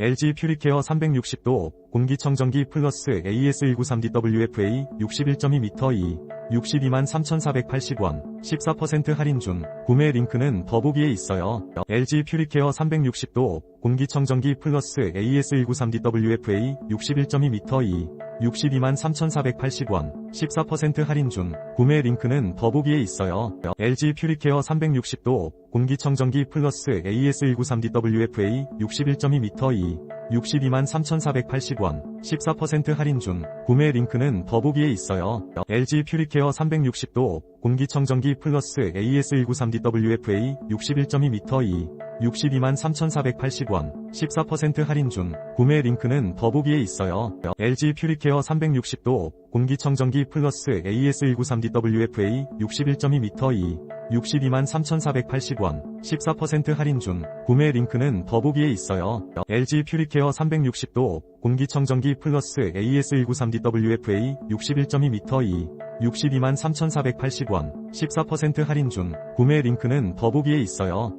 LG 퓨리케어 360도 공기청정기 플러스 AS193DWFA 61.2m 2 62만 3,480원 14% 할인 중 구매 링크는 더보기에 있어요. LG 퓨리케어 360도 공기청정기 플러스 AS193DWFA 61.2m 2 62만 3,480원 14% 할인 중 구매 링크는 더보기에 있어요. LG 퓨리케어 360도 공기청정기 플러스 AS193DWFA 61.2m 2 62만 3,480원 14% 할인 중 구매 링크는 더보기에 있어요. LG 퓨리케어 360도 공기청정기 플러스 AS193DWFA 61.2m 2 62만 3,480원 14% 할인 중 구매 링크는 더보기에 있어요. LG 퓨리케어 360도 공기청정기 플러스 AS193DWFA 61.2m 2 62만 3,480원 14% 할인 중 구매 링크는 더보기에 있어요. LG 퓨리케어 360도 공기청정기 플러스 AS193DWFA 61.2m 2 62만 3,480원 14% 할인 중 구매 링크는 더보기에 있어요.